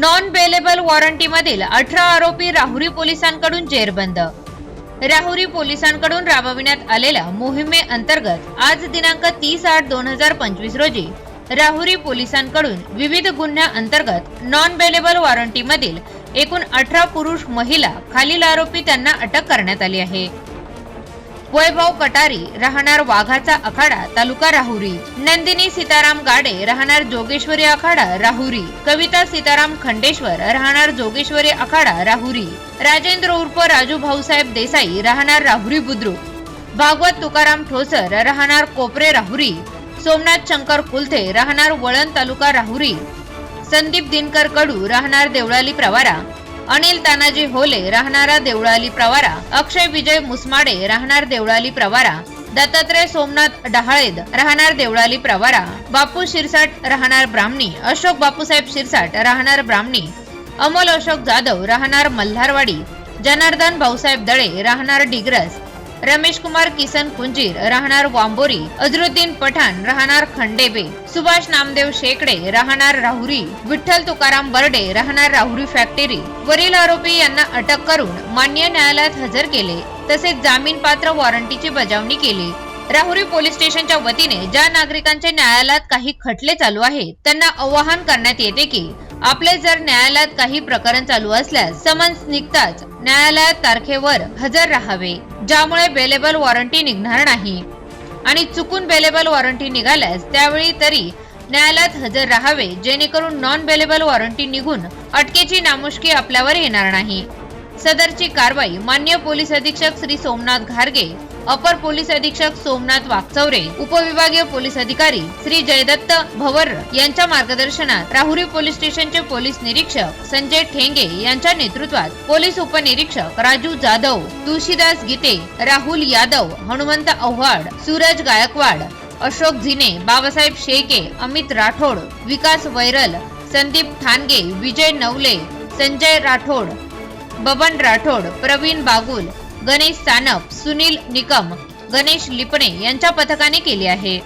Non bailable वॉरंटीमधील अठरा आरोपी राहुरी पोलिसांकडून जेरबंद. राहुरी पोलिसांकडून राबविण्यात आलेल्या मोहिमेअंतर्गत आज दिनांक तीस आठ दोन हजार पंचवीस रोजी राहुरी पोलिसांकडून विविध गुन्ह्या अंतर्गत नॉन बेलेबल वॉरंटीमधील एकूण अठरा पुरुष महिला खालील आरोपी त्यांना अटक करण्यात आली आहे. वैभव कटारी राहणार वाघाचा आखाडा तालुका राहुरी. नंदिनी सीताराम गाडे राहणार जोगेश्वरी आखाडा राहुरी. कविता सीताराम खंडेश्वर राहणार जोगेश्वरी आखाडा राहुरी. राजेंद्र उर्फ राजू भाऊसाहेब देसाई राहणार राहुरी बुद्रुक. भागवत तुकाराम ठोसर राहणार कोपरे राहुरी. सोमनाथ शंकर कुलथे राहणार वळण तालुका राहुरी. संदीप दिनकर कडू राहणार देवळाली प्रवारा. अनिल तानाजी होले राहणारा देवळाली प्रवारा अक्षय विजय मुसमाडे राहणार देवळाली प्रवारा दत्तात्रय सोमनाथ डहाळेद राहणार देवळाली प्रवारा बापू शिरसाट राहणार ब्राह्मणी अशोक बापूसाहेब शिरसाट राहणार ब्राह्मणी अमोल अशोक जाधव राहणार मल्हारवाडी जनार्दन भाऊसाहेब दळे राहणार डिग्रस रमेश कुमार किसन कुंजीर राहणार वांबोरी अजरुद्दीन पठाण राहणार खंडेबे सुभाष नामदेव शेकडे राहणार राहुरी विठ्ठल तुकाराम बर्डे राहणार राहुरी फॅक्टरी. वरील आरोपी यांना अटक करून मान्य न्यायालयात हजर केले तसेच जामीन पात्र वॉरंटीची बजावणी केली. राहुरी पोलीस स्टेशनच्या वतीने ज्या नागरिकांचे न्यायालयात काही खटले चालू आहेत त्यांना आवाहन करण्यात येते की आपले जर न्यायालयात काही प्रकरण चालू असल्यास समन्स निघताच न्यायालयात तारखेवर हजर राहावे ज्यामुळे बेलेबल वॉरंटी निघणार नाही. आणि चुकून बेलेबल वॉरंटी निघाल्यास त्यावेळी तरी न्यायालयात हजर राहावे जेणेकरून नॉन बेलेबल वॉरंटी निघून अटकेची नामुष्की आपल्यावर येणार नाही. सदरची कारवाई मान्य पोलीस अधीक्षक श्री सोमनाथ घारगे अपर पोलीस अधीक्षक सोमनाथ वाकचौरे उपविभागीय पोलीस अधिकारी श्री जयदत्त भवर यांच्या मार्गदर्शनात राहुरी पोलीस स्टेशनचे पोलीस निरीक्षक संजय ठेंगे यांच्या नेतृत्वात पोलीस उपनिरीक्षक राजू जाधव तुळशीदास गीते राहुल यादव हनुमंत आव्हाड सूरज गायकवाड अशोक झिने बाबासाहेब शेके अमित राठोड विकास वैरल संदीप ठाणगे विजय नवले संजय राठोड बबन राठोड प्रवीण बागुल गणेश सानप सुनील निकम गणेश लिपणे यांच्या पथकाने केली आहे.